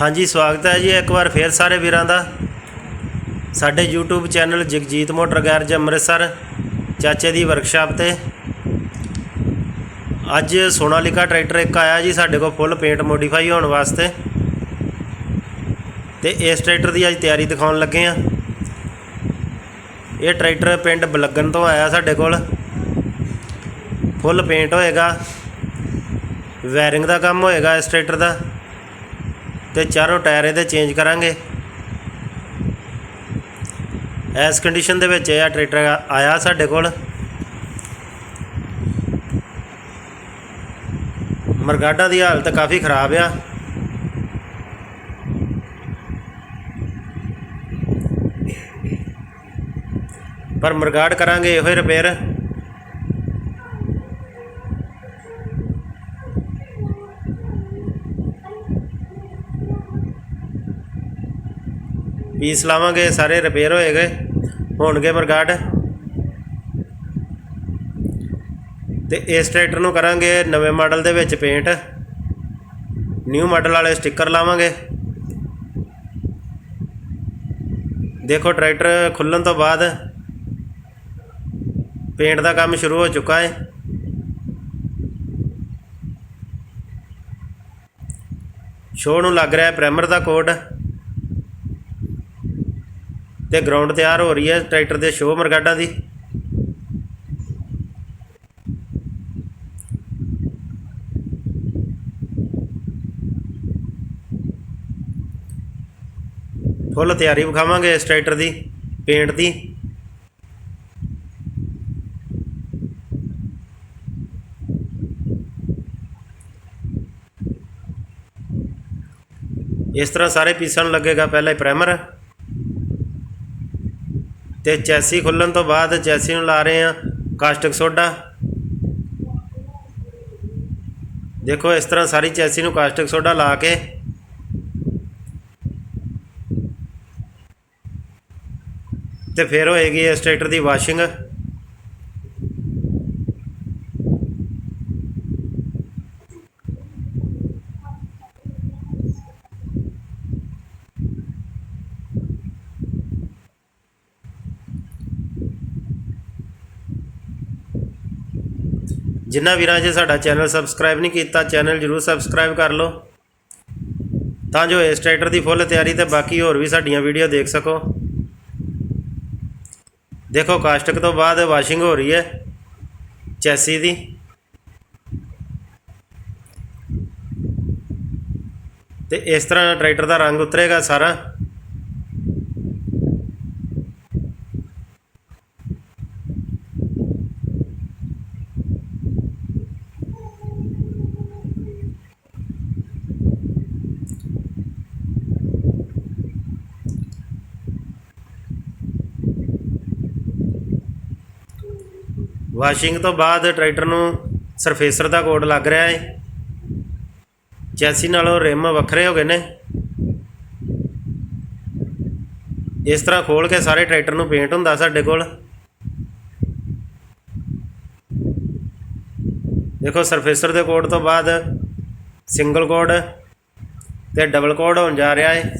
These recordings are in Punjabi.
ਹਾਂਜੀ, ਸਵਾਗਤ ਹੈ ਜੀ ਇੱਕ ਵਾਰ ਫੇਰ ਸਾਰੇ ਵੀਰਾਂ ਦਾ। ਸਾਡੇ YouTube channel Jagjit motor garage Amritsar, ਚਾਚੇ ਦੀ ਵਰਕਸ਼ਾਪ ਤੇ। ਅੱਜ ਸੋਨਾਲੀਕਾ ਟਰੈਕਟਰ ਇੱਕ ਆਇਆ ਜੀ, ਸਾਡੇ ਕੋਲ ਫੁੱਲ ਪੇਂਟ ਮੋਡੀਫਾਈ ਹੋਣ ਵਾਸਤੇ। ਤੇ ਇਸ ਟਰੈਕਟਰ ਦੀ ਅੱਜ ਤਿਆਰੀ ਦਿਖਾਉਣ ਲੱਗੇ ਆ ਇਹ ਟਰੈਕਟਰ ਪਿੰਡ ਬਲੱਗਣ ਤੋਂ ਆਇਆ ਸਾਡੇ ਕੋਲ। ਫੁੱਲ ਪੇਂਟ ਹੋਏਗਾ। ਵਾਇਰਿੰਗ ਦਾ ਕੰਮ ਹੋਏਗਾ ਇਸ ਟਰੈਕਟਰ ਦਾ। ਤੇ ਚਾਰੋਂ ਟਾਇਰ ਇਹਦੇ ਚੇਂਜ ਕਰਾਂਗੇ। ਐਸ ਕੰਡੀਸ਼ਨ ਦੇ ਵਿੱਚ ਇਹ ਟਰੈਕਟਰ ਆਇਆ ਸਾਡੇ ਕੋਲ। ਮਰਗਾਡਾ ਦੀ ਹਾਲਤ ਕਾਫੀ ਖਰਾਬ ਆ। ਪਰ ਮਰਗਾੜ ਕਰਾਂਗੇ ਇਹੋ ਹੀ ਰਿਪੇਅਰ ਪੀਸ ਲਾਵਾਂਗੇ, ਸਾਰੇ ਰਿਪੇਅਰ ਹੋਏ ਗਏ, ਹੋਣਗੇ ਮਰਗਾੜ ਤੇ ਇਸ ਟਰੈਕਟਰ ਨੂੰ ਕਰਾਂਗੇ ਨਵੇਂ ਮਾਡਲ ਦੇ ਵਿੱਚ ਪੇਂਟ ਨਿਊ ਮਾਡਲ ਵਾਲੇ ਸਟicker ਲਾਵਾਂਗੇ। ਦੇਖੋ, ਟਰੈਕਟਰ ਖੁੱਲਣ ਤੋਂ ਬਾਅਦ ਪੇਂਟ ਦਾ ਕੰਮ ਸ਼ੁਰੂ ਹੋ ਚੁੱਕਾ ਹੈ ਸ਼ੋਅ ਨੂੰ ਲੱਗ ਰਿਹਾ ਹੈ ਪ੍ਰਾਈਮਰ ਦਾ ਕੋਡ ਤੇ ਗਰਾਊਂਡ ਤਿਆਰ ਹੋ ਰਹੀ ਹੈ ਟਰੈਕਟਰ ਦੇ ਸ਼ੋਅ ਮਰਗਾਡਾ ਦੀ। ਫੁੱਲ ਤਿਆਰੀ ਵਿਖਾਵਾਂਗੇ ਇਸ ਟਰੈਕਟਰ ਦੀ, ਪੇਂਟ ਦੀ। ਇਸ ਤਰ੍ਹਾਂ ਸਾਰੇ ਪੀਸਾਂ ਨੂੰ ਲੱਗੇਗਾ ਪਹਿਲਾਂ ਹੀ ਪ੍ਰਾਈਮਰ ਤੇ ਚੈਸੀ ਖੁੱਲਣ ਤੋਂ ਬਾਅਦ ਚੈਸੀ ਨੂੰ ਲਾ ਰਹੇ ਆ ਕਾਸਟਿਕ ਸੋਡਾ। ਦੇਖੋ ਇਸ ਤਰ੍ਹਾਂ ਸਾਰੀ ਚੈਸੀ ਨੂੰ ਕਾਸਟਿਕ ਸੋਡਾ ਲਾ ਕੇ ਤੇ ਫਿਰ ਹੋਏਗੀ ਇਸ ਟਰੈਕਟਰ ਦੀ ਵਾਸ਼ਿੰਗ। ਜਿਨ੍ਹਾਂ ਵੀਰਾਂ ਜੇ ਸਾਡਾ ਚੈਨਲ ਸਬਸਕ੍ਰਾਈਬ ਨਹੀਂ ਕੀਤਾ, ਚੈਨਲ ਜਰੂਰ ਸਬਸਕ੍ਰਾਈਬ ਕਰ ਲਓ। ਤਾਂ ਜੋ ਇਸ ਟਰੈਕਟਰ ਦੀ ਫੁੱਲ ਤਿਆਰੀ ਤੇ ਬਾਕੀ ਹੋਰ ਵੀ ਸਾਡੀਆਂ ਵੀਡੀਓ ਦੇਖ ਸਕੋ। ਦੇਖੋ ਕਾਸ਼ਟਕ ਤੋਂ ਬਾਅਦ ਵਾਸ਼ਿੰਗ ਹੋ ਰਹੀ ਹੈ, ਚੈਸੀ ਦੀ। ਤੇ ਇਸ ਤਰ੍ਹਾਂ ਟਰੈਕਟਰ ਦਾ ਰੰਗ ਉਤਰੇਗਾ ਸਾਰਾ। ਵਾਸ਼ਿੰਗ ਤੋਂ ਬਾਅਦ ਟਰੈਕਟਰ ਨੂੰ ਸਰਫੇਸਰ ਦਾ ਕੋਡ ਲੱਗ ਰਿਹਾ ਹੈ ਚੈਸੀ ਨਾਲੋਂ ਰਿਮ ਵੱਖਰੇ ਹੋ ਗਏ ਨੇ। ਇਸ ਤਰ੍ਹਾਂ ਖੋਲ ਕੇ ਸਾਰੇ ਟਰੈਕਟਰ ਨੂੰ ਪੇਂਟ ਹੁੰਦਾ ਸਾਡੇ ਕੋਲ। ਦੇਖੋ, ਸਰਫੇਸਰ ਦੇ ਕੋਡ ਤੋਂ ਬਾਅਦ ਸਿੰਗਲ ਕੋਡ ਤੇ ਡਬਲ ਕੋਡ ਹੋਣ ਜਾ ਰਿਹਾ ਹੈ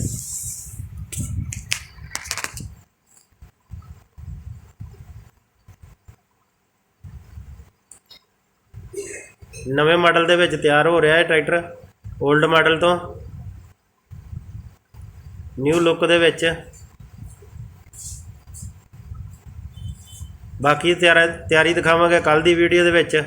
ਨਵੇਂ ਮਾਡਲ ਦੇ ਵਿੱਚ ਤਿਆਰ ਹੋ ਰਿਹਾ ਹੈ ਟਰੈਕਟਰ 올ਡ ਮਾਡਲ ਤੋਂ। ਨਿਊ ਲੁੱਕ ਦੇ ਵਿੱਚ। ਬਾਕੀ ਤਿਆਰ ਤਿਆਰੀ ਦਿਖਾਵਾਂਗੇ ਕੱਲ ਦੀ ਵੀਡੀਓ ਦੇ ਵਿੱਚ।